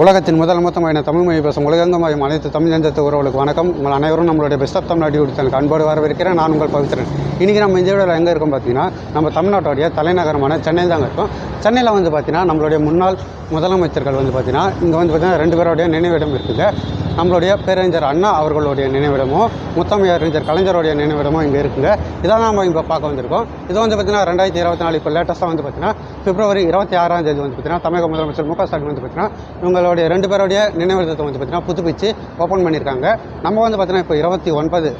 உலகத்தின் முதல் மொத்தமான தமிழ் மொழி பேசும் உலகெங்கும் அனைத்து தமிழ் நெஞ்சத்து உறவுகளுக்கு வணக்கம். உங்கள் அனைவரும் நம்மளுடைய பெஸ்ட் ஆஃப் தமிழ்நாடு யூடியூப் அன்போடு வரவேற்கிறேன். நான் உங்கள் பவித்திரன் இன்றைக்கி நம்ம இந்தியாவில் எங்கே இருக்கோம் பார்த்தீங்கன்னா நம்ம தமிழ்நாட்டுடைய தலைநகரமான சென்னை தாங்க இருக்கோம். சென்னையில் வந்து பார்த்தீங்கன்னா நம்மளுடைய முன்னாள் முதலமைச்சர்கள் வந்து பார்த்தீங்கன்னா இங்கே வந்து பார்த்தீங்கன்னா ரெண்டு பேருடைய நினைவிடம் இருக்குது. நம்மளுடைய பேரறிஞர் அண்ணா அவர்களுடைய நினைவிடமும் முத்தமிழறிஞர் கலைஞருடைய நினைவிடமும் இங்கே இருக்குங்க. இதான் நம்ம இப்போ பார்க்க வந்திருக்கோம். இது வந்து பார்த்தீங்கன்னா ரெண்டாயிரத்தி இருபத்தி நாலு இப்போ லேட்டஸ்ட்டாக வந்து பார்த்தீங்கன்னா பிப்ரவரி இருபத்தி ஆறாம் தேதி வந்து பார்த்தீங்கன்னா தமிழக முதலமைச்சர் மு க ஸ்டாலின் வந்து பார்த்தீங்கன்னா இவங்களுடைய ரெண்டு பேருடைய நினைவிடத்தை வந்து பார்த்தீங்கன்னா புதுப்பிச்சு ஓப்பன் பண்ணியிருக்காங்க. நம்ம வந்து பார்த்தீங்கன்னா இப்போ இருபத்தி ஒன்பது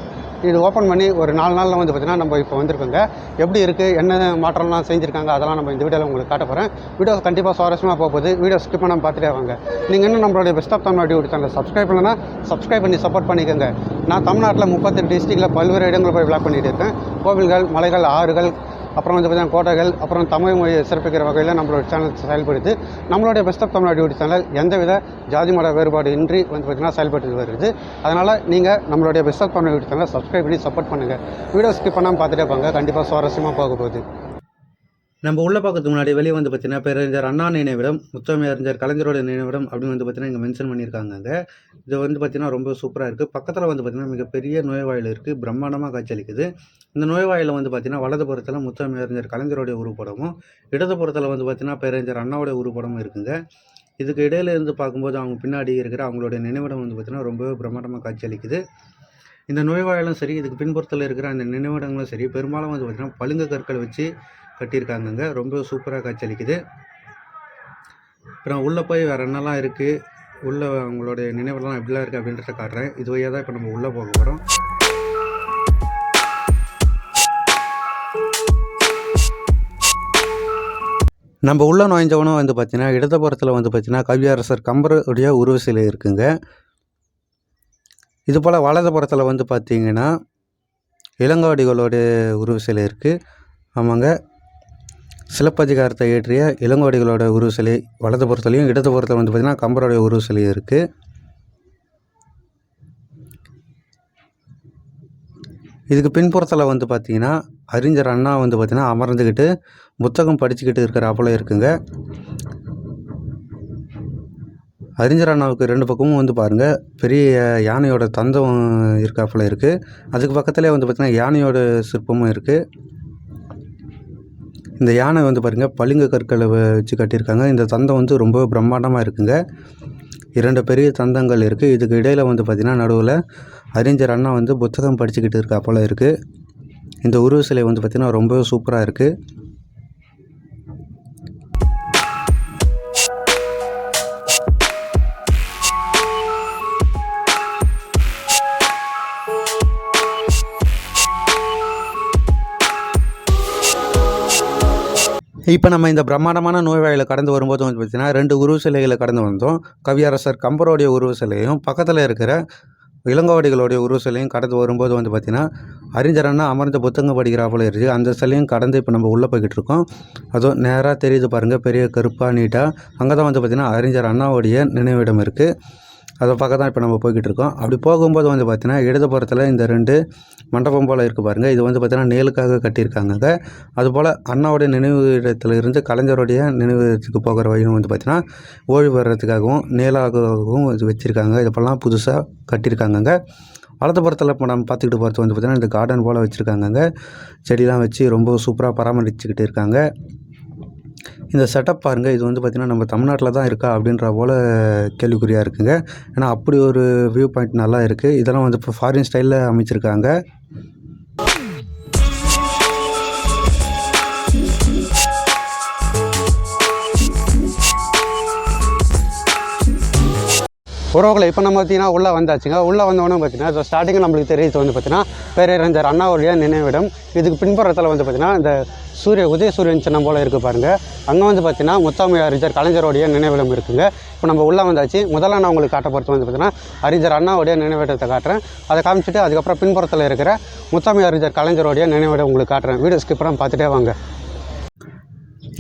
இது ஓப்பன் பண்ணி ஒரு நாலு நாளில் வந்து பார்த்தீங்கன்னா நம்ம இப்போ வந்திருக்கோங்க. எப்படி இருக்குது என்ன மாற்றம்லாம் செஞ்சுருக்காங்க? அதெல்லாம் நம்ம இந்த வீடியோவில் உங்களுக்கு காட்ட போகிறேன் வீடியோ கண்டிப்பாக சுவாரஸ்யமாக போக போகுது. வீடியோ ஸ்கிப் பண்ணாமல் பார்த்துட்டே வாங்க. நீங்கள் இன்னும் நம்மளுடைய best of Tamil Nadu YouTube subscribe பண்ணலன்னா சப்ஸ்கிரைப் பண்ணி சப்போர்ட் பண்ணிக்கோங்க. நான் தமிழ்நாட்டில் முப்பத்தெட்டு டிஸ்ட்ரிக்டில் பல்வேறு இடங்கள் போய் விளாக் பண்ணிகிட்டு இருக்கேன். கோவில்கள் மலைகள் ஆறுகள் அப்புறம் வந்து பார்த்தீங்கன்னா கோட்டைகள் அப்புறம் தமிழ் மொழியை சிறப்பிக்கிற வகையில் நம்மளோட சேனல் செயல்படுது நம்மளுடைய best of Tamil Nadu YouTube channel எந்தவித ஜாதி மத வேறுபாடு இன்றி வந்து பார்த்திங்கன்னா செயல்பட்டு வருது. அதனால் நீங்கள் நம்மளுடைய பெஸ்ட் ஆஃப் தமிழ்நாடு யூடியூப் சேனலை சப்ஸ்கிரைப் பண்ணி சப்போர்ட் பண்ணுங்கள் வீடியோ ஸ்கிப் பண்ணாமல் பார்த்துட்டே பாங்க. கண்டிப்பாக சுவாரஸ்யமாக போக போகுது. நம்ம உள்ளே பார்க்கறதுக்கு முன்னாடி வெளியே வந்து பார்த்தீங்கன்னா பேரறிஞர் அண்ணா நினைவிடம் முத்தமிழறிஞர் கலைஞரோட நினைவிடம் அப்படின்னு வந்து பார்த்தீங்கன்னா இங்கே மென்ஷன் பண்ணியிருக்காங்க இது வந்து பார்த்தீங்கன்னா ரொம்ப சூப்பராக இருக்குது பக்கத்தில் வந்து பார்த்தீங்கன்னா மிகப்பெரிய நோய்வாயில் இருக்குது பிரம்மாண்டமாக காட்சியளிக்குது இந்த நோய்வாயில் வந்து பார்த்தீங்கன்னா வலதுபுறத்தில் முத்தமிழறிஞர் கலைஞருடைய உருப்படமும் இடதுபுறத்தில் வந்து பார்த்தீங்கன்னா பேரறிஞர் அண்ணாவுடைய உருப்படமும் இருக்குங்க. இதுக்கு இடையில இருந்து பார்க்கும்போது அவங்க பின்னாடி இருக்கிற அவங்களுடைய நினைவிடம் வந்து பார்த்திங்கன்னா ரொம்ப பிரம்மாண்டமாக காட்சியளிக்குது இந்த நோய்வாயிலும் சரி இதுக்கு பின்புறத்தில் இருக்கிற அந்த நினைவிடங்களும் சரி பெரும்பாலும் வந்து பார்த்தீங்கன்னா பழுங்க கற்கள் வச்சு கட்டியிருக்காங்கங்க. ரொம்ப சூப்பராக காட்சியளிக்குது அப்புறம் உள்ளே போய் வேறு என்னெல்லாம் இருக்குது உள்ளே அவங்களுடைய நினைவெல்லாம் எப்படிலாம் இருக்குது அப்படின்றத காட்டுறேன். இது வழியாக தான் இப்போ நம்ம உள்ளே போக போகிறோம் நம்ம உள்ள நுழைஞ்சவனும் வந்து பார்த்தீங்கன்னா இடதுபுறத்தில் வந்து பார்த்தீங்கன்னா கவியரசர் கம்பருடைய உருவ சிலை இருக்குங்க. இது போல் வலதுபுறத்தில் வந்து பார்த்தீங்கன்னா இளங்கோடிகளுடைய உருவ சிலை இருக்குது ஆமாங்க. சிலப்பதிகாரத்தை இயற்றிய இளங்கோடிகளோட உருவ சிலை வலதுபுறத்துலையும் இடதுபுறத்தில் வந்து பார்த்திங்கன்னா கம்பருடைய உருவ சிலை இருக்குது இதுக்கு பின்புறத்தில் வந்து பார்த்திங்கன்னா அறிஞர் அண்ணா வந்து பார்த்திங்கன்னா அமர்ந்துக்கிட்டு புத்தகம் படிச்சுக்கிட்டு இருக்கிறாப்புல இருக்குங்க. அறிஞர் அண்ணாவுக்கு ரெண்டு பக்கமும் வந்து பாருங்கள் பெரிய யானையோட தந்தம் இருக்காப்புல இருக்குது அதுக்கு பக்கத்துலேயே வந்து பார்த்திங்கன்னா யானையோட சிற்பமும் இருக்குது இந்த யானை வந்து பாருங்கள் பளிங்கு கற்களை வச்சு கட்டியிருக்காங்க. இந்த தந்தம் வந்து ரொம்ப பிரம்மாண்டமாக இருக்குங்க. இரண்டு பெரிய தந்தங்கள் இருக்குது இதுக்கு இடையில் வந்து பார்த்திங்கன்னா நடுவில் அறிஞர் அண்ணா வந்து புத்தகம் படிச்சுக்கிட்டு இருக்கா. போல் இருக்குது இந்த உருவ சிலை வந்து பார்த்திங்கன்னா ரொம்ப சூப்பராக இருக்குது இப்போ நம்ம இந்த பிரம்மாண்டமான நோய்வாயில் கடந்து வரும்போது வந்து பார்த்திங்கன்னா ரெண்டு உருவ சிலைகளை கடந்து வந்தோம். கவியரசர் கம்பரோடைய உருவ சிலையும் பக்கத்தில் இருக்கிற இளங்கோவடிகளுடைய உருவ சிலையும் கடந்து வரும்போது வந்து பார்த்திங்கன்னா அறிஞரன்னா அண்ணா அமர்ந்த புத்தகம் படிக்கிறாப்புல இருக்குது அந்த சிலையும் கடந்து இப்போ நம்ம உள்ளே போய்கிட்டு இருக்கோம். அதுவும் நேராக தெரியுது பாருங்கள் பெரிய கருப்பாக நீட்டாக அங்கே தான் வந்து பார்த்திங்கன்னா அறிஞர் அண்ணாவுடைய நினைவிடம் இருக்குது அதை பார்க்க தான் இப்போ நம்ம போய்கிட்டு இருக்கோம் அப்படி போகும்போது வந்து பார்த்திங்கன்னா இடதுபுறத்தில் இந்த ரெண்டு மண்டபம் போல் இருக்குது பாருங்கள் இது வந்து பார்த்திங்கன்னா நேலுக்காக கட்டியிருக்காங்க. அதுபோல் அண்ணாவுடைய நினைவு இடத்துல இருந்து கலைஞருடைய நினைவு இடத்துக்கு போகிற வழியும் வந்து பார்த்திங்கன்னா ஓய்வு பெறத்துக்காகவும் நேலாகவும் இது வச்சுருக்காங்க. இதெல்லாம் புதுசாக கட்டியிருக்காங்கங்க. வலதுபுறத்தில் இப்போ நம்ம பார்த்துக்கிட்டு போகிறது வந்து பார்த்திங்கன்னா இந்த கார்டன் போல் வச்சுருக்காங்க செடிலாம் வச்சு ரொம்ப சூப்பராக பராமரிச்சுக்கிட்டு இருக்காங்க. இந்த செட்டப் பாருங்கள் இது வந்து பார்த்திங்கன்னா நம்ம தமிழ்நாட்டில் தான் இருக்கா அப்படின்ற போல் கேள்விக்குறியாக இருக்குங்க. ஏன்னா அப்படி ஒரு வியூ பாயிண்ட் நல்லா இருக்குது இதெல்லாம் வந்து இப்போ ஃபாரின் ஸ்டைலில் அமைச்சிருக்காங்க. உறவுகளை இப்போ நம்ம பார்த்தீங்கன்னா உள்ளே வந்தாச்சுங்க. உள்ளே வந்தவொடனே பார்த்தீங்கன்னா இப்போ ஸ்டார்டிங்கில் நம்மளுக்கு தெரியுது வந்து பார்த்தீங்கன்னா பேரறிஞர் அண்ணாவுடைய நினைவிடம் இதுக்கு பின்புறத்தில் வந்து பார்த்தீங்கன்னா இந்த சூரிய உதய சூரியன் சின்னம் போல் இருக்குது பாருங்கள் அங்கே வந்து பார்த்தீங்கன்னா முத்தாமை அறிஞர் கலைஞருடைய நினைவிடம் இருக்குங்க. இப்போ நம்ம உள்ளே வந்தாச்சு. முதல்ல நான் உங்களுக்கு காட்ட போகிறது வந்து பார்த்தீங்கன்னா அறிஞர் அண்ணாவுடைய நினைவிடத்தை காட்டுறேன். அதை காமிச்சிட்டு அதுக்கப்புறம் பின்புறத்தில் இருக்கிற முத்தாமை அறிஞர் கலைஞருடைய நினைவிடம் உங்களுக்கு காட்டுறேன். வீடியோ ஸ்கிப் பார்த்துட்டே வாங்க.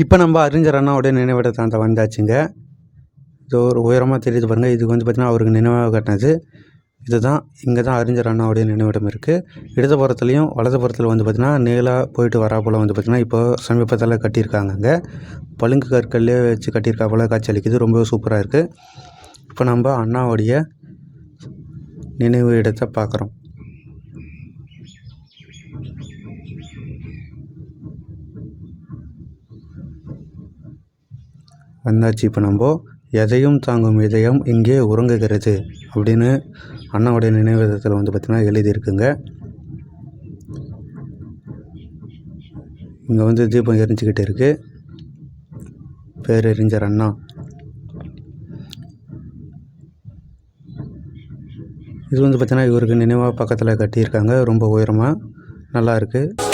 இப்போ நம்ம அறிஞர் அண்ணாவுடைய நினைவிடத்தை அந்த வந்தாச்சுங்க. இது ஒரு உயரமாக தெரியுது பாருங்கள் இது வந்து பார்த்திங்கன்னா அவருக்கு நினைவாக கட்டினது. இதுதான். இங்கே தான் அறிஞர் அண்ணாவுடைய நினைவிடம் இருக்குது இடதுபுறத்துலேயும் வலதுபுறத்தில் வந்து பார்த்திங்கன்னா நேராக போயிட்டு வரா போல் வந்து பார்த்திங்கன்னா இப்போ சமீபத்தில் கட்டியிருக்காங்கங்க பழுங்கு கற்கல்லே வச்சு கட்டியிருக்கா போல் காட்சி அளிக்குது. ரொம்ப சூப்பராக இருக்குது இப்போ நம்ம அண்ணாவுடைய நினைவு இடத்தை பார்க்குறோம் வந்தாச்சு இப்போ நம்ம. எதையும் தாங்கும் இதயம் இங்கே உறங்குகிறது அப்படின்னு அண்ணாவுடைய நினைவகத்தில் வந்து பார்த்திங்கன்னா எழுதியிருக்குங்க. இங்கே வந்து தீபம் எரிஞ்சுக்கிட்டு இருக்குது பேரறிஞர் அண்ணா. இது வந்து பார்த்திங்கன்னா இவருக்கு நினைவாக பக்கத்தில் கட்டியிருக்காங்க. ரொம்ப உயரமாக நல்லா இருக்குது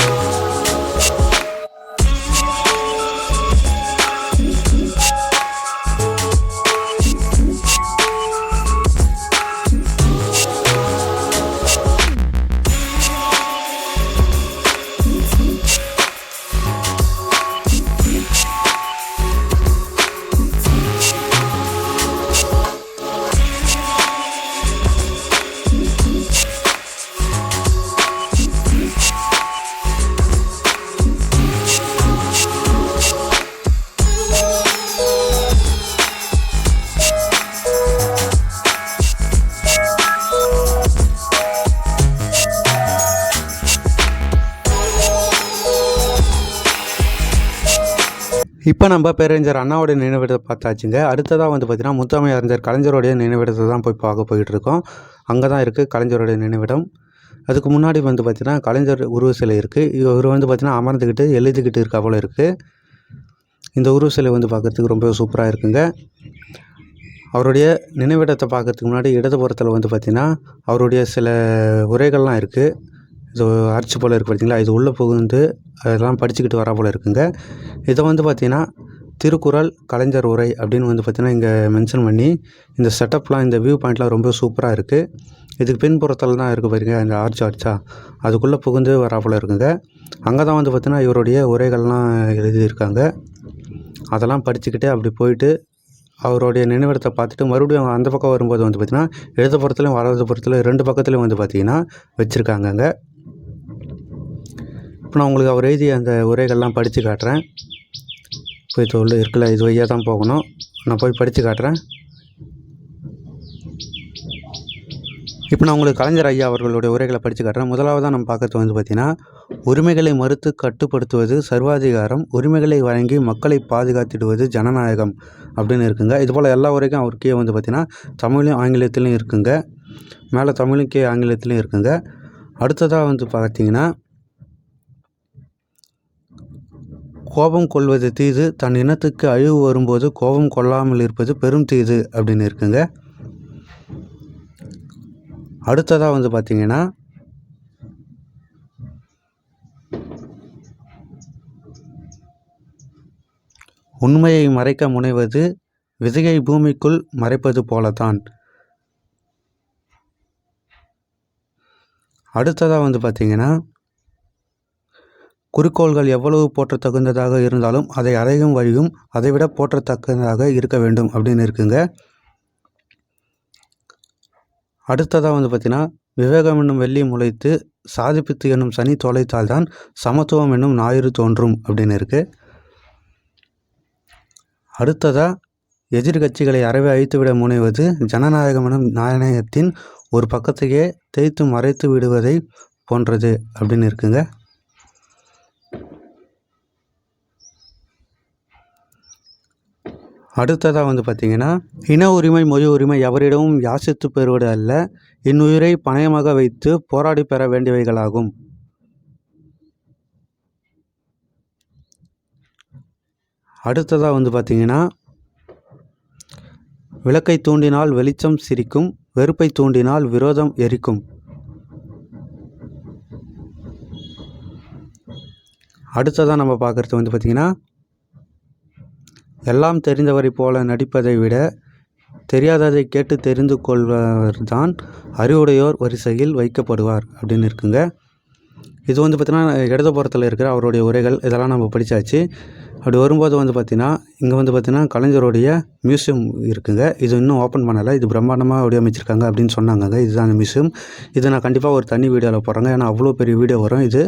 இப்போ நம்ம பேரறிஞர் அண்ணாவுடைய நினைவிடத்தை பார்த்தாச்சுங்க. அடுத்ததாக வந்து பார்த்திங்கன்னா முத்தமை அறிஞர் கலைஞருடைய நினைவிடத்தை தான் போய் பார்க்க போயிட்டு இருக்கோம் அங்கே தான் இருக்குது கலைஞருடைய நினைவிடம். அதுக்கு முன்னாடி வந்து பார்த்திங்கன்னா கலைஞர் உருவ சிலை இருக்குது இவர் வந்து பார்த்திங்கன்னா அமர்ந்துக்கிட்டு எழுதிக்கிட்டு இருக்க போல இருக்குது இந்த உருவ சிலை வந்து பார்க்குறதுக்கு ரொம்ப சூப்பராக இருக்குங்க. அவருடைய நினைவிடத்தை பார்க்கறதுக்கு முன்னாடி இடதுபுறத்தில் வந்து பார்த்திங்கன்னா அவருடைய சில உரைகள்லாம் இருக்குது இது ஆர்ச் போல் இருக்குது பார்த்தீங்களா? இது உள்ளே புகுந்து அதெல்லாம் படிச்சுக்கிட்டு வரா போல் இருக்குங்க. இதை வந்து பார்த்திங்கன்னா திருக்குறள் கலைஞர் உரை அப்படின்னு வந்து பார்த்திங்கன்னா இங்கே மென்ஷன் பண்ணி இந்த செட்டப்லாம் இந்த வியூ பாயிண்ட்லாம் ரொம்ப சூப்பராக இருக்குது இதுக்கு பின்புறத்தில் தான் இருக்குது பாருங்க இந்த ஆர்ச் ஆர்ச்சா அதுக்குள்ளே புகுந்து வரா போல் இருக்குங்க. அங்கே தான் வந்து பார்த்திங்கன்னா இவருடைய உரைகள்லாம் எழுதியிருக்காங்க. அதெல்லாம் படிச்சுக்கிட்டு அப்படி போயிட்டு அவருடைய நினைவிடத்தை பார்த்துட்டு மறுபடியும் அந்த பக்கம் வரும்போது வந்து பார்த்திங்கன்னா இடதுபுறத்துலையும் வலதுபுறத்துலையும் ரெண்டு பக்கத்துலையும் வந்து பார்த்திங்கன்னா வச்சுருக்காங்கங்க. இப்போ நான் உங்களுக்கு அவர் எழுதிய அந்த உரைகள்லாம் படித்து காட்டுறேன். போய் தொழில் இருக்குல்ல இது வழியாக தான் போகணும். நான் போய் படித்து காட்டுறேன். இப்போ நான் உங்களுக்கு கலைஞர் ஐயா அவர்களுடைய உரைகளை படித்து காட்டுறேன். முதலாவதாக நம்ம பார்க்கறது வந்து பார்த்திங்கன்னா உரிமைகளை மறுத்து கட்டுப்படுத்துவது சர்வாதிகாரம் உரிமைகளை வழங்கி மக்களை பாதுகாத்திடுவது ஜனநாயகம் அப்படின்னு இருக்குங்க. இது போல் எல்லா உரைக்கும் அவர் கீழே வந்து பார்த்திங்கன்னா தமிழ்லையும் ஆங்கிலத்திலையும் இருக்குங்க. மேலே தமிழும் கீழே ஆங்கிலத்திலையும் இருக்குங்க. அடுத்ததாக வந்து பார்த்திங்கன்னா கோபம் கொள்வது தீது தன் இனத்துக்கு அழிவு வரும்போது கோபம் கொள்ளாமல் இருப்பது பெரும் தீது அப்படின்னு இருக்குங்க. அடுத்ததாக வந்து பார்த்திங்கன்னா உண்மையை மறைக்க முனைவது விதையை பூமிக்குள் மறைப்பது போலத்தான். அடுத்ததாக வந்து பார்த்திங்கன்னா குறிக்கோள்கள் எவ்வளவு போற்றத்தகுந்ததாக இருந்தாலும் அதை அடையும் வழியும் அதைவிட போற்றத்தக்கதாக இருக்க வேண்டும் அப்படின்னு இருக்குங்க. அடுத்ததாக வந்து பார்த்திங்கன்னா விவேகம் என்னும் வெள்ளி முளைத்து சாதிப்பித்து என்னும் சனி தொலைத்தால்தான் சமத்துவம் என்னும் ஞாயிறு தோன்றும் அப்படின்னு இருக்குது அடுத்ததாக எதிர்கட்சிகளை அறவே அழித்துவிட முனைவது ஜனநாயகம் எனும் நாணயத்தின் ஒரு பக்கத்தையே தேய்த்து மறைத்து விடுவதை போன்றது அப்படின்னு இருக்குங்க. அடுத்ததாக வந்து பார்த்திங்கன்னா இன உரிமை மொழி உரிமை எவரிடமும் யாசித்து பெறுவது அல்ல. இன்னுயிரை பணயமாக வைத்து போராடி பெற வேண்டியவைகளாகும். அடுத்ததாக வந்து பார்த்திங்கன்னா விளக்கை தூண்டினால் வெளிச்சம் சிரிக்கும் வெறுப்பை தூண்டினால் விரோதம் எரிக்கும். அடுத்ததாக நம்ம பார்க்குறது வந்து பார்த்திங்கன்னா எல்லாம் தெரிந்தவரை போல நடிப்பதை விட தெரியாததை கேட்டு தெரிந்து கொள்வர்தான் அறிவுடையோர் வரிசையில் வைக்கப்படுவார் அப்படின்னு இருக்குங்க. இது வந்து பார்த்திங்கன்னா இடதுபுறத்தில் இருக்கிற அவருடைய உரைகள் இதெல்லாம் நம்ம படித்தாச்சு அப்படி வரும்போது வந்து பார்த்திங்கன்னா இங்கே வந்து பார்த்திங்கன்னா கலைஞருடைய மியூசியம் இருக்குங்க. இது இன்னும் ஓப்பன் பண்ணலை. இது பிரம்மாண்டமாக வடிவமைச்சிருக்காங்க அப்படின்னு சொன்னாங்கங்க. இதுதான் அந்த மியூசியம். இதை நான் கண்டிப்பாக ஒரு தனி வீடியோவில் போடுறேங்க. ஏன்னா அவ்வளோ பெரிய வீடியோ வரும். இது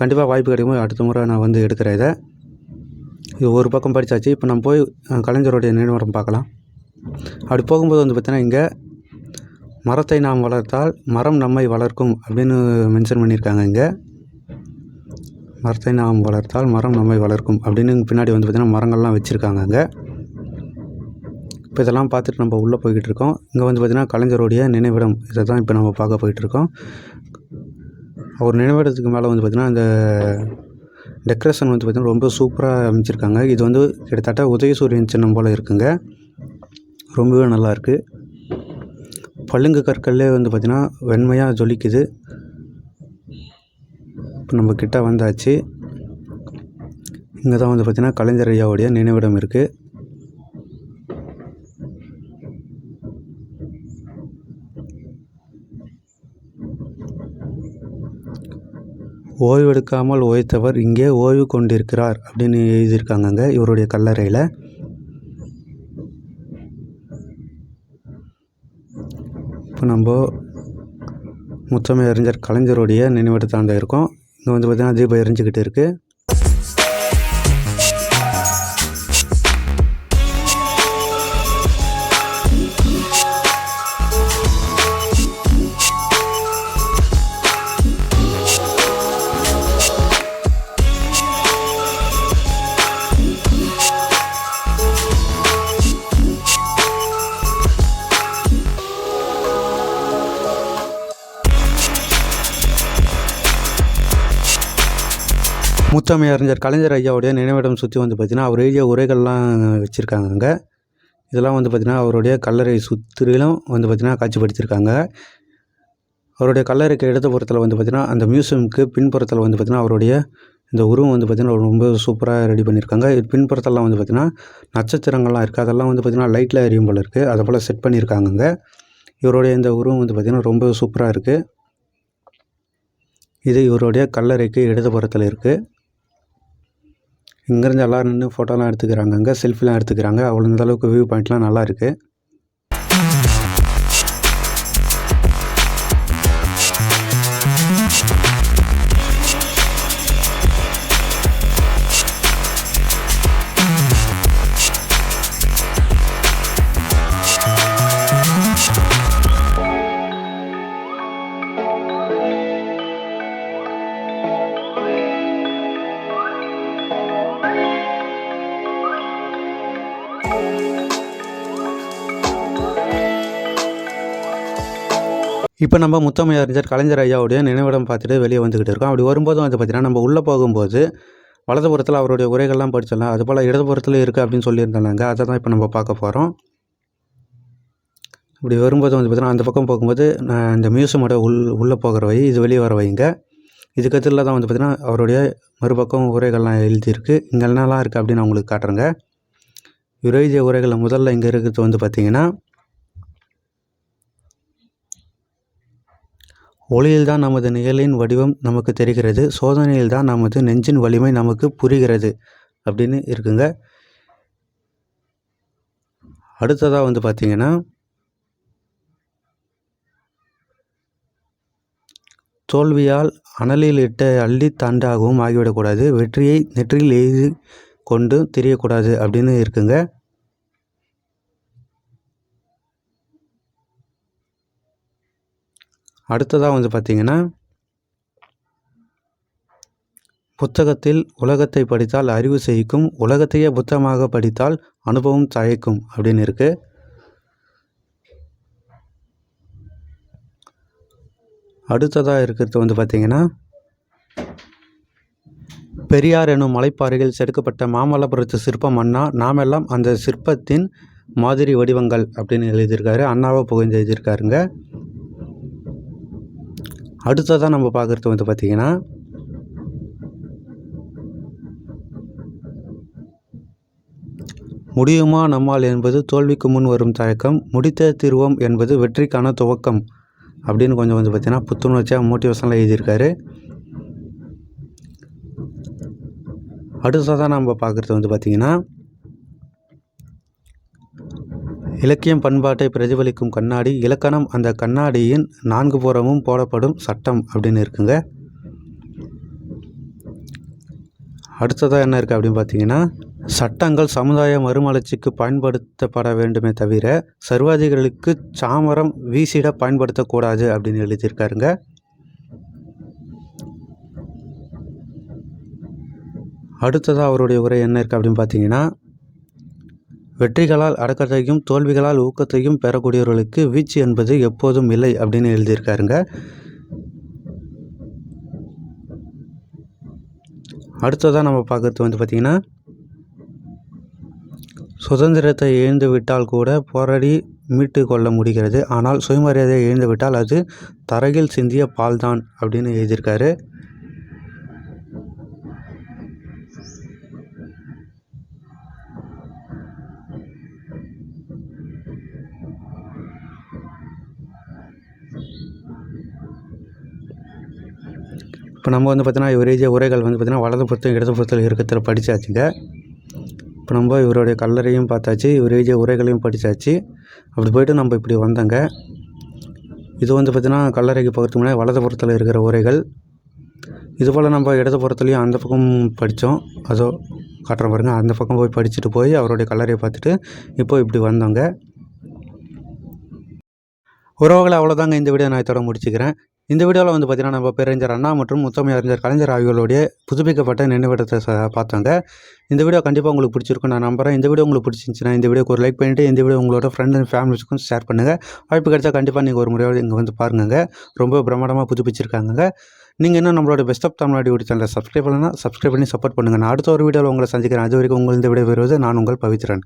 கண்டிப்பாக வாய்ப்பு கிடைக்கும்போது அடுத்த முறை நான் வந்து எடுக்கிறேன் இதை. இது ஒரு பக்கம் படித்தாச்சு இப்போ நம்ம போய் கலைஞருடைய நினைவரம் பார்க்கலாம். அப்படி போகும்போது வந்து பார்த்தீங்கன்னா இங்கே மரத்தை நாம் வளர்த்தால் மரம் நம்மை வளர்க்கும் அப்படின்னு மென்ஷன் பண்ணியிருக்காங்க இங்கே. மரத்தை நாம் வளர்த்தால் மரம் நம்மை வளர்க்கும் அப்படின்னு பின்னாடி வந்து பார்த்திங்கன்னா மரங்கள்லாம் வச்சுருக்காங்க அங்கே. இப்போ இதெல்லாம் பார்த்துட்டு நம்ம உள்ளே போய்கிட்டு இருக்கோம். இங்கே வந்து பார்த்திங்கன்னா கலைஞருடைய நினைவிடம். இதை தான் இப்போ நம்ம பார்க்க போயிட்டுருக்கோம் அவர் நினைவிடத்துக்கு மேலே வந்து பார்த்திங்கன்னா அந்த டெக்கரேஷன் வந்து பார்த்திங்கன்னா ரொம்ப சூப்பராக அமைச்சிருக்காங்க. இது வந்து கிட்டத்தட்ட உதயசூரியன் சின்னம் போல் இருக்குங்க. ரொம்பவே நல்லா இருக்குது பளிங்கு கற்கள்லே வந்து பார்த்திங்கன்னா வெண்மையாக ஜொலிக்குது. இப்போ நம்ம கிட்ட வந்தாச்சு. இங்கே தான் வந்து பார்த்திங்கன்னா கலைஞர் ஐயாவுடைய நினைவிடம் இருக்குது ஓய்வெடுக்காமல் ஓய்த்தவர் இங்கே ஓய்வு கொண்டிருக்கிறார் அப்படின்னு எழுதியிருக்காங்கங்க இவருடைய கல்லறையில். இப்போ நம்ம முத்தமிழ் அறிஞர் கலைஞருடைய நினைவிடத்தாண்ட இருக்கோம். இங்கே வந்து பார்த்திங்கன்னா தீபம் எரிஞ்சுக்கிட்டு இருக்குது முத்தமிழ் அறிஞர் கலைஞர் ஐயாவுடைய நினைவிடம் சுற்றி வந்து பார்த்திங்கன்னா அவர் எழுதிய உரைகள்லாம் வச்சுருக்காங்க அங்கே. இதெல்லாம் வந்து பார்த்திங்கன்னா அவருடைய கல்லறை சுற்றிலும் வந்து பார்த்திங்கன்னா காட்சிப்படுத்தியிருக்காங்க. அவருடைய கல்லறைக்கு இடதுபுறத்தில் வந்து பார்த்திங்கன்னா அந்த மியூசியமுக்கு பின்புறத்தில் வந்து பார்த்திங்கன்னா அவருடைய இந்த உருவம் வந்து பார்த்திங்கன்னா ரொம்ப சூப்பராக ரெடி பண்ணியிருக்காங்க. பின்புறத்தெல்லாம் வந்து பார்த்திங்கன்னா நட்சத்திரங்கள்லாம் இருக்குது அதெல்லாம் வந்து பார்த்திங்கன்னா லைட்டில் எரியும் போல் இருக்குது அதை போல் செட் பண்ணியிருக்காங்கங்க இவருடைய இந்த உருவம் வந்து பார்த்திங்கன்னா ரொம்ப சூப்பராக இருக்குது இது இவருடைய கல்லறைக்கு இடதுபுறத்தில் இருக்குது இங்கேருந்து எல்லோரும் நின்று ஃபோட்டோலாம் எடுத்துக்கிறாங்க. அங்கே செல்ஃபிலாம் எடுத்துக்கிறாங்க. அவ்வளோ இந்த அளவுக்கு வியூ பாயிண்ட்லாம் நல்லா இப்போ நம்ம முத்தமிழ் அறிஞர் கலைஞர் ஐயாவுடைய நினைவிடம் பார்த்துட்டு வெளியே வந்துக்கிட்டு இருக்கோம். அப்படி வரும்போது வந்து பார்த்திங்கன்னா நம்ம உள்ளே போகும்போது வலதுபுறத்தில் அவருடைய உரைகள்லாம் படிச்சிடலாம் அதுபோல் இடதுபுறத்தில் இருக்குது அப்படின்னு சொல்லியிருந்தாங்க அதை தான் இப்போ நம்ம பார்க்க போகிறோம். இப்படி வரும்போது வந்து பார்த்திங்கன்னா அந்த பக்கம் போகும்போது நான் இந்த மியூசியமோட உள் உள்ளே போகிற வழி இது வெளியே வர வைங்க இதுக்கத்தில் தான் வந்து பார்த்திங்கன்னா அவருடைய மறுபக்கம் உரைகள்லாம் எழுதியிருக்கு. இங்கே என்னெல்லாம் இருக்குது அப்படின்னு நான் உங்களுக்கு காட்டுறேங்க. இவர் எழுதிய உரைகளில் முதல்ல இங்கே இருக்கிறது வந்து பார்த்திங்கன்னா ஒளியில்தான் நமது நிழலின் வடிவம் நமக்கு தெரிகிறது சோதனையில்தான் நமது நெஞ்சின் வலிமை நமக்கு புரிகிறது அப்படின்னு இருக்குங்க. அடுத்ததாக வந்து பார்த்தீங்கன்னா தோல்வியால் அனலில் இட்ட அள்ளி தாண்டாகவும் ஆகிவிடக்கூடாது வெற்றியை நெற்றியில் எழுதி கொண்டு தெரியக்கூடாது அப்படின்னு இருக்குங்க. அடுத்ததாக வந்து பார்த்திங்கன்னா புத்தகத்தில் உலகத்தை படித்தால் அறிவு செய்யும் உலகத்தையே புத்தகமாக படித்தால் அனுபவம் தயக்கும் அப்படின்னு இருக்குது அடுத்ததாக இருக்கிறது வந்து பார்த்திங்கன்னா பெரியார் எனும் மலைப்பாறையில் செதுக்கப்பட்ட மாமல்லபுரத்து சிற்பம் அண்ணா நாமெல்லாம் அந்த சிற்பத்தின் மாதிரி வடிவங்கள் அப்படின்னு எழுதியிருக்காரு. அண்ணாவை புகழ்ந்து எழுதியிருக்காருங்க. அடுத்ததாக நம்ம பார்க்குறது வந்து பார்த்திங்கன்னா முடியுமா நம்மால் என்பது தோல்விக்கு முன் வரும் தயக்கம் முடித்த தீர்வம் என்பது வெற்றிக்கான துவக்கம் அப்படின்னு கொஞ்சம் வந்து பார்த்திங்கன்னா புத்துணர்ச்சியாக மோட்டிவேஷனில் எழுதியிருக்காரு. அடுத்ததாக நம்ம பார்க்குறது வந்து பார்த்திங்கன்னா இலக்கியம் பண்பாட்டை பிரதிபலிக்கும் கண்ணாடி இலக்கணம் அந்த கண்ணாடியின் நான்கு புறமும் போடப்படும் சட்டம் அப்படின்னு இருக்குங்க. அடுத்ததாக என்ன இருக்குது அப்படின்னு பார்த்தீங்கன்னா சட்டங்கள் சமுதாய மறுமலர்ச்சிக்கு பயன்படுத்தப்பட வேண்டுமே தவிர சர்வாதிகளுக்கு சாமரம் வீசிட பயன்படுத்தக்கூடாது அப்படின்னு எழுதியிருக்காருங்க. அடுத்ததாக அவருடைய உரை என்ன இருக்குது அப்படின்னு பார்த்தீங்கன்னா வெற்றிகளால் அடக்கத்தையும் தோல்விகளால் ஊக்கத்தையும் பெறக்கூடியவர்களுக்கு வீழ்ச்சி என்பது எப்போதும் இல்லை அப்படின்னு எழுதியிருக்காருங்க. அடுத்ததாக நம்ம பார்க்கறது வந்து பார்த்திங்கன்னா சுதந்திரத்தை இழந்து விட்டால் கூட போராடி மீட்டு கொள்ள முடிகிறது. ஆனால் சுயமரியாதையை இழந்து விட்டால் அது தரையில் சிந்திய பால்தான் அப்படின்னு எழுதியிருக்காரு. இப்போ நம்ம வந்து பார்த்தீங்கன்னா இவர் எழுதிய உரைகள் வந்து பார்த்திங்கன்னா வலது புறத்தையும் இடது புறத்தில் இருக்கிறதுல படித்தாச்சுங்க இப்போ நம்ம இவருடைய கல்லறையும் பார்த்தாச்சு இவர் எழுதிய உரைகளையும் படித்தாச்சு அப்படி போயிட்டு நம்ம இப்படி வந்தோங்க. இது வந்து பார்த்திங்கன்னா கல்லறைக்கு போகிறதுக்கு முன்னாடி வலது புறத்தில் இருக்கிற உரைகள். இதுபோல் நம்ம இடது புறத்துலேயும் அந்த பக்கம் படித்தோம். அதோ காட்டுற பாருங்க அந்த பக்கம் போய் படிச்சுட்டு போய் அவருடைய கல்லறையை பார்த்துட்டு இப்போது இப்படி வந்தோங்க. உறவுகளை அவ்வளோதாங்க இந்த வீடியோ நான் இதோட முடிச்சுக்கிறேன். இந்த வீடியோவில் வந்து பார்த்தீங்கன்னா நம்ம பேரறிஞர் அண்ணா மற்றும் முத்தமிழ் அறிஞர் கலைஞர் ஆகியோருடைய புதுப்பிக்கப்பட்ட நினைவிடத்தை பார்த்தாங்க இந்த வீடியோ கண்டிப்பாக உங்களுக்கு பிடிச்சிருக்கும் நான் நம்புறேன். இந்த வீடியோ உங்களுக்கு பிடிச்சிருந்துச்சுன்னா இந்த வீடியோக்கு ஒரு லைக் பண்ணிவிட்டு இந்த வீடியோ உங்களோட ஃப்ரெண்ட் அண்ட் ஃபேமிலிஸ்க்கும் ஷேர் பண்ணுங்கள் வாய்ப்பு கிடைச்சா கண்டிப்பாக நீங்கள் ஒரு முறையோடு இங்கே வந்து பாருங்க ரொம்ப பிரமாண்டமாக புதுப்பிச்சிருக்காங்க நீங்கள் இன்னும் நம்மளோட பெஸ்ட் ஆஃப் தமிழ்நாடு யூடியூப் சேனலை சப்ஸ்கிரைப் பண்ணலாம் சப்ஸ்கிரைப் பண்ணி சப்போர்ட் பண்ணுங்கள் நான் அடுத்த ஒரு வீடியோவில் உங்களை சந்திக்கிறேன். அது வரைக்கும் உங்கள் இந்த வீடியோ வருவது நான் உங்கள் பவித்ரன்.